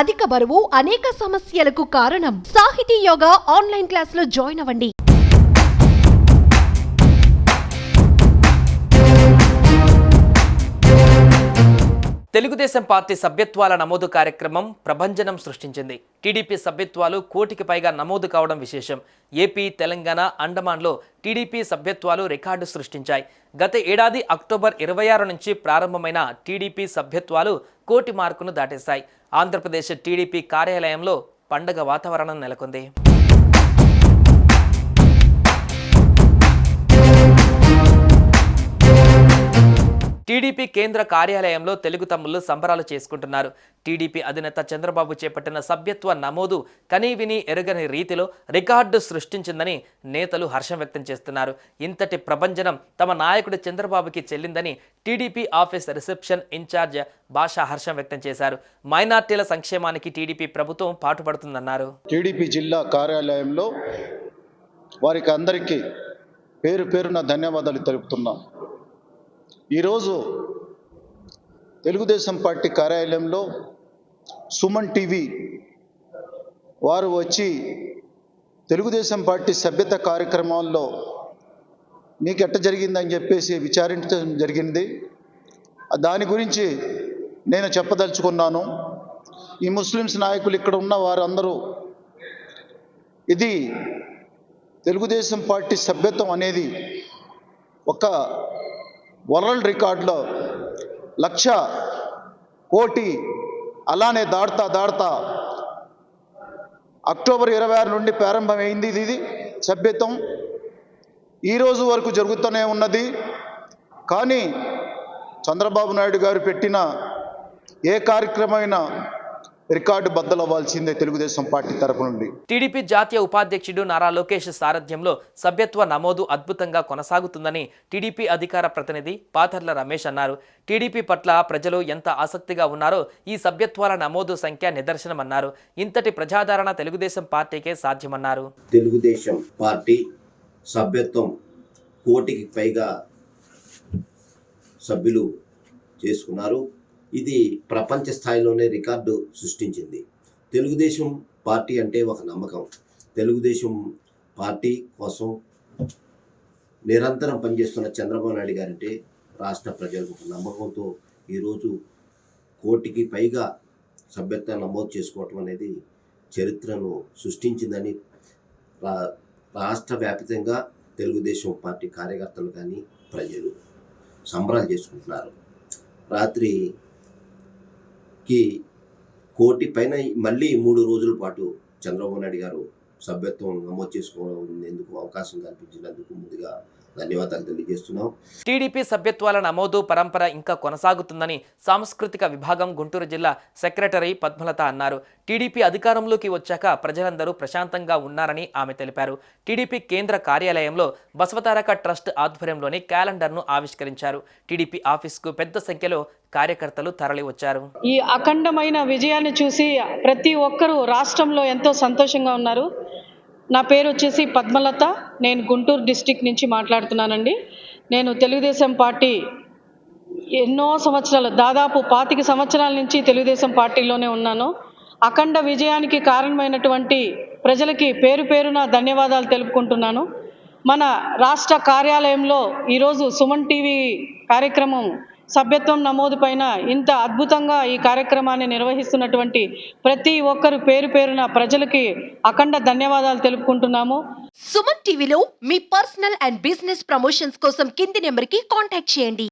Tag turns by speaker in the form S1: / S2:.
S1: అధిక బరువు అనేక సమస్యలకు కారణం. సాహితీ యోగా ఆన్లైన్ క్లాసులో జాయిన్ అవ్వండి.
S2: తెలుగుదేశం పార్టీ సభ్యత్వాల నమోదు కార్యక్రమం ప్రభంజనం సృష్టించింది. టీడీపీ సభ్యత్వాలు కోటికి పైగా నమోదు కావడం విశేషం. ఏపీ తెలంగాణ అండమాన్లో టీడీపీ సభ్యత్వాలు రికార్డు సృష్టించాయి. గత ఏడాది అక్టోబర్ ఇరవై ఆరు నుంచి ప్రారంభమైన టీడీపీ సభ్యత్వాలు కోటి మార్కును దాటేశాయి. ఆంధ్రప్రదేశ్ టీడీపీ కార్యాలయంలో పండగ వాతావరణం నెలకొంది. టీడీపీ కేంద్ర కార్యాలయంలో తెలుగు తమ్ముళ్ళు సంబరాలు చేసుకుంటున్నారు. టీడీపీ అధినేత చంద్రబాబు చేపట్టిన సభ్యత్వ నమోదు కనీవిని ఎరగని రీతిలో రికార్డు సృష్టించిందని నేతలు హర్షం వ్యక్తం చేస్తున్నారు. ఇంతటి ప్రభంజనం తమ నాయకుడు చంద్రబాబుకి చెల్లిందని TDP office reception incharge Basha హర్షం వ్యక్తం చేశారు. మైనార్టీల సంక్షేమానికి టీడీపీ ప్రభుత్వం పాటుపడుతుందన్నారు.
S3: టీడీపీ జిల్లా కార్యాలయంలో వారికి అందరికీ పేరు పేరున ధన్యవాదాలు తెలుపుతున్నాం. ఈరోజు తెలుగుదేశం పార్టీ కార్యాలయంలో సుమన్ టీవీ వారు వచ్చి తెలుగుదేశం పార్టీ సభ్యత కార్యక్రమాల్లో మీకు ఎట్ట జరిగిందని చెప్పేసి విచారించడం జరిగింది. దాని గురించి నేను చెప్పదలుచుకున్నాను. ఈ ముస్లిమ్స్ నాయకులు ఇక్కడ ఉన్న వారందరూ ఇది తెలుగుదేశం పార్టీ సభ్యత్వం అనేది ఒక వరల్డ్ రికార్డులో లక్ష కోటి అలానే దాడుతా దాడుతా అక్టోబర్ ఇరవై ఆరు నుండి ప్రారంభమైంది ఇది సభ్యత్వం. ఈ రోజు వరకు జరుగుతూనే ఉన్నది. కానీ చంద్రబాబు నాయుడు గారు పెట్టిన ఏ కార్యక్రమమైనా రికార్డు బద్దలవ్వాల్సిందే తెలుగుదేశం పార్టీ తరపు నుండి.
S2: టీడీపీ జాతీయ ఉపాధ్యక్షుడు నారా లోకేష్ సారథ్యంలో సభ్యత్వ నమోదు అద్భుతంగా కొనసాగుతుందని టీడీపీ అధికార ప్రతినిధి పాతర్ల రమేష్ అన్నారు. టీడీపీ పట్ల ప్రజలు ఎంత ఆసక్తిగా ఉన్నారో ఈ సభ్యత్వాల నమోదు సంఖ్య నిదర్శనమన్నారు. ఇంతటి ప్రజాదరణ తెలుగుదేశం పార్టీకే సాధ్యమన్నారు.
S4: తెలుగుదేశం పార్టీ సభ్యత్వం కోటికి పైగా సభ్యులు చేసుకున్నారు. ఇది ప్రపంచ స్థాయిలోనే రికార్డు సృష్టించింది. తెలుగుదేశం పార్టీ అంటే ఒక నమ్మకం. తెలుగుదేశం పార్టీ కోసం నిరంతరం పనిచేస్తున్న చంద్రబాబు నాయుడు గారంటే రాష్ట్ర ప్రజలకు ఒక నమ్మకంతో ఈరోజు కోటికి పైగా సభ్యత్వం నమోదు చేసుకోవటం అనేది చరిత్రను సృష్టించిందని రా రాష్ట్ర వ్యాప్తంగా తెలుగుదేశం పార్టీ కార్యకర్తలు కానీ ప్రజలు సంబరాలు చేసుకుంటున్నారు. రాత్రి కి కోటి పైన మళ్ళీ మూడు రోజుల పాటు చంద్రబాబు నాయుడు గారు సభ్యత్వం నమోదు చేసుకోవడం ఎందుకు అవకాశం కల్పించినందుకు ముందుగా ధన్యవాదాలు తెలియజేస్తున్నాం.
S2: టీడీపీ సభ్యత్వాల నమోదు పరంపర ఇంకా కొనసాగుతుందని సాంస్కృతిక విభాగం గుంటూరు జిల్లా సెక్రటరీ పద్మలత అన్నారు. టీడీపీ అధికారంలోకి వచ్చాక ప్రజలందరూ ప్రశాంతంగా ఉన్నారని ఆమె తెలిపారు. టీడీపీ కేంద్ర కార్యాలయంలో బసవతారక ట్రస్ట్ ఆధ్వర్యంలోని క్యాలెండర్ను ఆవిష్కరించారు. టీడీపీ ఆఫీస్కు పెద్ద సంఖ్యలో కార్యకర్తలు తరలివచ్చారు.
S5: ఈ అఖండమైన విజయాన్ని చూసి ప్రతి ఒక్కరూ రాష్ట్రంలో ఎంతో సంతోషంగా ఉన్నారు. నా పేరు వచ్చేసి పద్మలత. నేను గుంటూరు డిస్టిక్ నుంచి మాట్లాడుతున్నానండి. నేను తెలుగుదేశం పార్టీ ఎన్నో సంవత్సరాలు దాదాపు పాతిక సంవత్సరాల నుంచి తెలుగుదేశం పార్టీలోనే ఉన్నాను. అఖండ విజయానికి కారణమైనటువంటి ప్రజలకి పేరు పేరున ధన్యవాదాలు తెలుపుకుంటున్నాను. మన రాష్ట్ర కార్యాలయంలో ఈరోజు సుమన్ టీవీ కార్యక్రమం సభ్యత్వం నమోదు పైన ఇంత అద్భుతంగా ఈ కార్యక్రమాన్ని నిర్వహిస్తున్నటువంటి ప్రతి ఒక్కరు పేరు పేరున ప్రజలకి అఖండ ధన్యవాదాలు తెలుపుకుంటున్నాము.
S1: సుమన్ టీవీలో మీ పర్సనల్ అండ్ బిజినెస్ ప్రమోషన్స్ కోసం కింది నెంబర్కి కాంటాక్ట్ చేయండి.